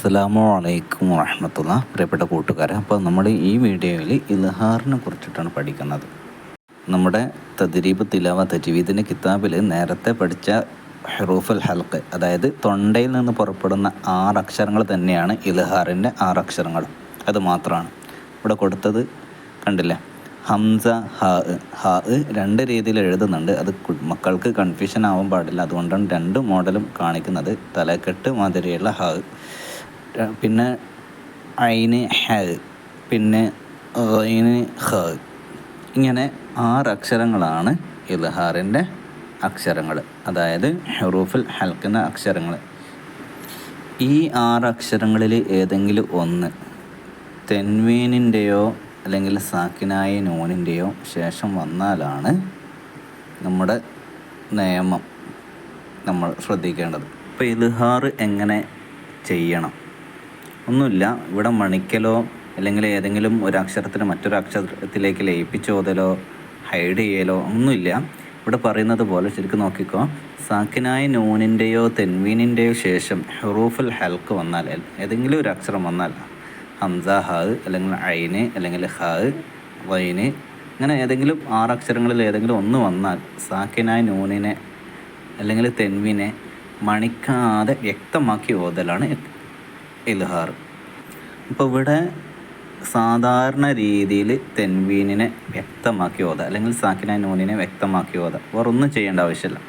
അസ്സലാമു അലൈക്കും വറഹമത്തുള്ള. പ്രിയപ്പെട്ട കൂട്ടുകാരെ അപ്പോൾ നമ്മൾ ഈ വീഡിയോയിൽ ഇൽഹാറിനെ കുറിച്ചിട്ടാണ് പഠിക്കുന്നത്. നമ്മുടെ തദ്രീബ് തിലാവ തജ്വീദിന്റെ കിതാബിൽ നേരത്തെ പഠിച്ച ഹെറൂഫൽ ഹൽക്ക് അതായത് തൊണ്ടയിൽ നിന്ന് പുറപ്പെടുന്ന ആറ് അക്ഷരങ്ങൾ തന്നെയാണ് ഇൽഹാറിന്റെ ആറ് അക്ഷരങ്ങൾ. അത് മാത്രമാണ്. ഇവിടെ കൊടുത്തത് കണ്ടില്ലേ? ഹംസ ഹാ ഹാ രണ്ട് രീതിയിൽ എഴുതുന്നുണ്ട്. അത് മക്കൾക്ക് കൺഫ്യൂഷൻ ആവാൻ പാടില്ല. അതുകൊണ്ടാണ് രണ്ട് മോഡലും കാണിക്കുന്നത്. തലക്കെട്ട് മാതിരിയുള്ള ഹ. പിന്നെ ഐന് ഹ പിന്നെ ഐന് ഹ ഇങ്ങനെ ആറ് അക്ഷരങ്ങളാണ് ഇൽഹാറിന്റെ അക്ഷരങ്ങൾ അതായത് ഹെറൂഫുൽ ഹൽക്കുന്ന അക്ഷരങ്ങൾ. ഈ ആറ് അക്ഷരങ്ങളിൽ ഏതെങ്കിലും ഒന്ന് തെൻവീനിന്റെയോ അല്ലെങ്കിൽ സാക്കിനായ നൂനിന്റെയോ ശേഷം വന്നാലാണ് നമ്മുടെ നിയമം നമ്മൾ ശ്രദ്ധിക്കേണ്ടത്. അപ്പോൾ ഇൽഹാർ എങ്ങനെ ചെയ്യണം? ഒന്നുമില്ല. ഇവിടെ മണിക്കലോ അല്ലെങ്കിൽ ഏതെങ്കിലും ഒരു അക്ഷരത്തിന് മറ്റൊരു അക്ഷരത്തിലേക്ക് ലയിപ്പിച്ചോതലോ ഹൈഡ് ചെയ്യലോ ഒന്നുമില്ല. ഇവിടെ പറയുന്നത് പോലെ ശരിക്കും നോക്കിക്കോ. സാക്കിനായ നൂനിന്റെയോ തെൻവീനിന്റെയോ ശേഷം ഹെറൂഫുൽ ഹൽക്ക് വന്നാൽ ഏതെങ്കിലും ഒരു അക്ഷരം വന്നാൽ ഹംസ ഹ് അല്ലെങ്കിൽ ഐന് അല്ലെങ്കിൽ ഹ് വൈന് അങ്ങനെ ഏതെങ്കിലും ആറ് അക്ഷരങ്ങളിൽ ഏതെങ്കിലും ഒന്ന് വന്നാൽ സാക്കിനായ നൂനിനെ അല്ലെങ്കിൽ തെൻവിനെ മണിക്കാതെ വ്യക്തമാക്കി ഓതലാണ് ഇൽഹാർ. അപ്പോൾ ഇവിടെ സാധാരണ രീതിയിൽ തെൻവീനിനെ വ്യക്തമാക്കി ഓത അല്ലെങ്കിൽ സാക്കിന നൂനിനെ വ്യക്തമാക്കി ഓത. വേറൊന്നും ചെയ്യേണ്ട ആവശ്യമില്ല.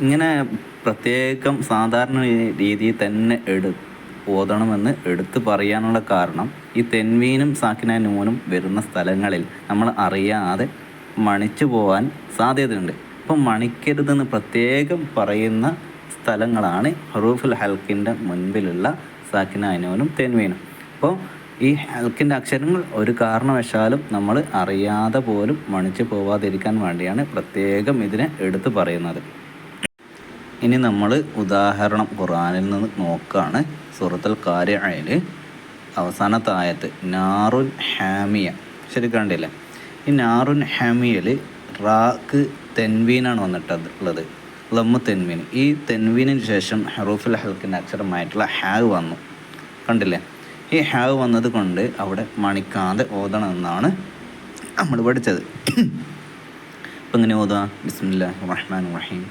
ഇങ്ങനെ പ്രത്യേകം സാധാരണ രീതിയിൽ തന്നെ എടു ഓതണമെന്ന് എടുത്തു പറയാനുള്ള കാരണം ഈ തെൻവീനും സാക്കിന നൂനും വരുന്ന സ്ഥലങ്ങളിൽ നമ്മൾ അറിയാതെ മണിച്ചു പോകാൻ സാധ്യതയുണ്ട്. അപ്പം മണിക്കരുതെന്ന് പ്രത്യേകം പറയുന്ന സ്ഥലങ്ങളാണ് ഹറൂഫുൽ ഹൽക്കിന്റെ മുൻപിലുള്ള സാക്കിന അനൂനും തെൻവീനും. അപ്പോൾ ഈ ഹൽക്കിന്റെ അക്ഷരങ്ങൾ ഒരു കാരണവശാലും നമ്മൾ അറിയാതെ പോലും മണിച്ചു പോവാതിരിക്കാൻ വേണ്ടിയാണ് പ്രത്യേകം ഇതിനെ എടുത്തു പറയുന്നത്. ഇനി നമ്മൾ ഉദാഹരണം ഖുറാനിൽ നിന്ന് നോക്കുകയാണ് സുഹൃത്തുൽ കാര്യയിൽ അവസാനത്തെ ആയത്ത് നാറുൻ ഹാമിയ. ശരി കണ്ടില്ലേ ഈ നാറുൻ ഹാമിയയിൽ റാക്ക് തെൻവീനാണ് വന്നിട്ടത് ഉള്ളത് ലമ്മ് തെൻവീൻ. ഈ തെൻവീനിന് ശേഷം ഹറൂഫുൽ ഹൽക്കിന്റെ അക്ഷരമായിട്ടുള്ള ഹാവ് വന്നു. കണ്ടില്ലേ? ഈ ഹാവ് വന്നത് കൊണ്ട് അവിടെ മണിക്കാതെ ഓതണം എന്നാണ് നമ്മൾ പഠിച്ചത്. അപ്പം ഇങ്ങനെ ഓതാ? ബിസ്മില്ല റഹ്മാൻ റഹീം.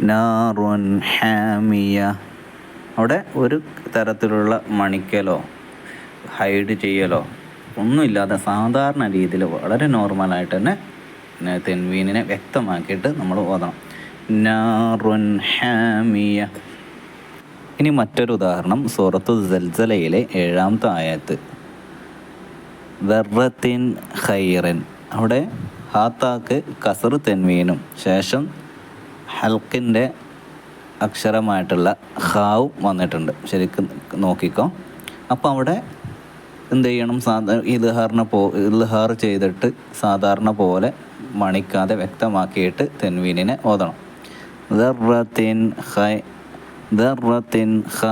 നാറുൻ ഹാമിയ. അവിടെ ഒരു തരത്തിലുള്ള മണിക്കലോ ഹൈഡ് ചെയ്യലോ ഒന്നുമില്ലാതെ സാധാരണ രീതിയിൽ വളരെ നോർമലായിട്ട് തന്നെ തെൻവീനിനെ വ്യക്തമാക്കിയിട്ട് നമ്മൾ ഓതണം. ഹാമിയ. ഇനി മറ്റൊരു ഉദാഹരണം സൂറത്തു ജൽസലയിലെ ഏഴാമത്തെ ആയത്ത്. വെറത്തിൻ ഖൈറൻ. അവിടെ ഹാത്താക്ക് കസർ തെൻവീനും ശേഷം ഹൽക്കിന്റെ അക്ഷരമായിട്ടുള്ള ഹാവും വന്നിട്ടുണ്ട്. ശരിക്കും നോക്കിക്കോ. അപ്പോൾ അവിടെ എന്ത് ചെയ്യണം? സാധാരണ ഇൽഹാറിനെ പോ ഇൽഹാർ ചെയ്തിട്ട് സാധാരണ പോലെ മണിക്കാതെ വ്യക്തമാക്കിയിട്ട് തെൻവീനിനെ ഓതണം. ദർറത്തിൻ ഹൈ ദർറത്തിൻ ഹ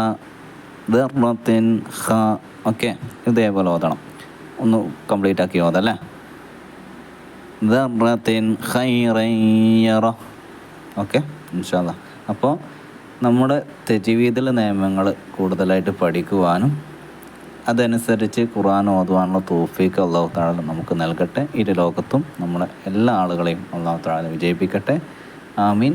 ദർറത്തിൻ ഹ ഓക്കെ ഇതേപോലെ ഓതണം. ഒന്ന് കംപ്ലീറ്റ് ആക്കി ഓതല്ലേ? ദർറത്തിൻ ഹൈറയ്യറ ഓക്കെ ഇൻഷാല്ല അപ്പോൾ നമ്മുടെ തെജിവീതിലെ നിയമങ്ങൾ കൂടുതലായിട്ട് പഠിക്കുവാനും അതനുസരിച്ച് ഖുർആൻ ഓതുവാനുള്ള തോഫീക്ക് അള്ളാഹു താഴെ നമുക്ക് നൽകട്ടെ. ഇരു ലോകത്തും നമ്മുടെ എല്ലാ ആളുകളെയും അള്ളാഹു താഴെ വിജയിപ്പിക്കട്ടെ. ആമീൻ.